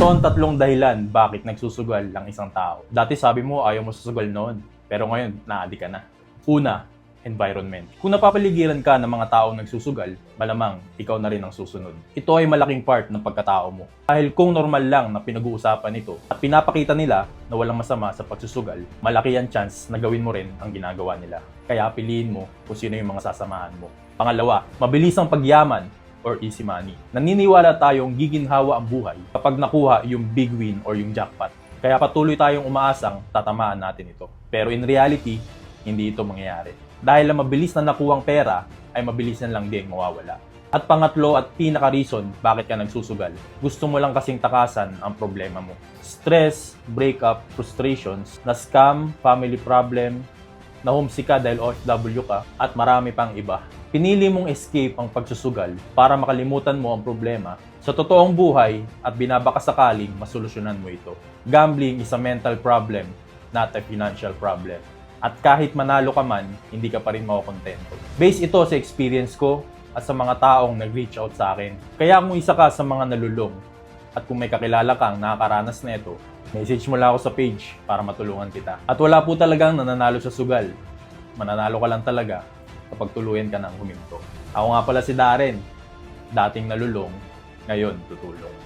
Ito ang tatlong dahilan bakit nagsusugal ang isang tao. Dati sabi mo ayaw mo susugal noon, pero ngayon naadi ka na. Una, environment. Kung napapaligiran ka ng mga taong nagsusugal, malamang ikaw na rin ang susunod. Ito ay malaking part ng pagkatao mo. Dahil kung normal lang na pinag-uusapan ito at pinapakita nila na walang masama sa pagsusugal, malaki ang chance na gawin mo rin ang ginagawa nila. Kaya piliin mo kung sino yung mga sasamahan mo. Pangalawa, mabilis ang pagyaman or easy money. Naniniwala tayong giginhawa ang buhay kapag nakuha yung big win or yung jackpot. Kaya patuloy tayong umaasang tatamaan natin ito. Pero in reality, hindi ito mangyayari. Dahil ang mabilis na nakuwang pera ay mabilis na lang din mawawala. At pangatlo at pinaka-reason bakit ka nagsusugal, gusto mo lang kasing takasan ang problema mo. Stress, breakup, frustrations, na-scam, family problem, na homesick ka dahil OFW ka, at marami pang iba. Pinili mong escape ang pagsusugal para makalimutan mo ang problema sa totoong buhay at binabakasakaling masolusyonan mo ito. Gambling is a mental problem, not a financial problem. At kahit manalo ka man, hindi ka pa rin makukontento. Based ito sa experience ko at sa mga taong nag-reach out sa akin. Kaya kung isa ka sa mga nalulong at kung may kakilala kang nakakaranas na ito, message mo lang ako sa page para matulungan kita. At wala po talagang nananalo sa sugal. Mananalo ka lang talaga kapag tuluyan ka ng huminto. Ako nga pala si Darren, dating nalulong, ngayon tutulong.